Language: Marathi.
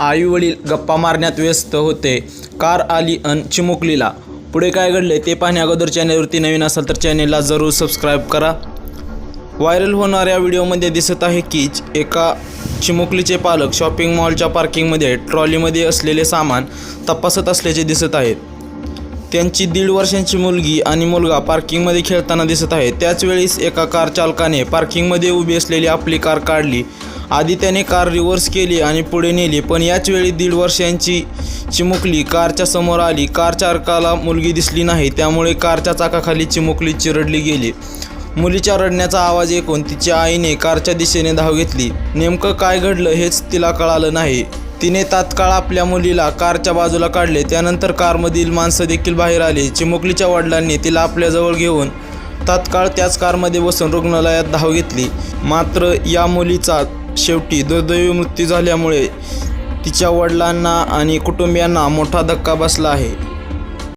आई वडील गप्पा मारण्यात व्यस्त होते. कार आली अन चिमुकलीला. पुढे काय घडले ते पाहण्या अगोदर चॅनेलवरती नवीन असाल तर चॅनेलला जरूर सबस्क्राईब करा. व्हायरल होणाऱ्या व्हिडिओमध्ये दिसत आहे की एका चिमुकलीचे पालक शॉपिंग मॉलच्या पार्किंगमध्ये ट्रॉलीमध्ये असलेले सामान तपासत असल्याचे दिसत आहेत त्यांची दीड वर्षांची मुलगी आणि मुलगा पार्किंगमध्ये खेळताना दिसत आहे. त्याच वेळेस एका कार चालकाने पार्किंगमध्ये उभी असलेली आपली कार काढली. आधी त्याने कार रिव्हर्स केली आणि पुढे नेली. पण याच वेळी दीड वर्षांची चिमुकली. कारच्या समोर आली. कार चालकाला मुलगी दिसली नाही. त्यामुळे कारच्या चाकाखाली चिमुकली चिरडली गेली. मुलीच्या रडण्याचा आवाज ऐकून तिच्या आईने कारच्या दिशेने धाव घेतली. नेमकं काय घडलं हेच तिला कळालं नाही. तिने तात्काळ आपल्या मुलीला कारच्या बाजूला काढले. त्यानंतर कारमधील माणसं देखील बाहेर आली. चिमुकलीच्या वडिलांनी तिला आपल्याजवळ घेऊन तात्काळ त्याच कारमध्ये बसून रुग्णालयात धाव घेतली. मात्र या मुलीचा शेवटी दुर्दैवी मृत्यू झाल्यामुळे तिच्या वडिलांना आणि कुटुंबियांना मोठा धक्का बसला आहे.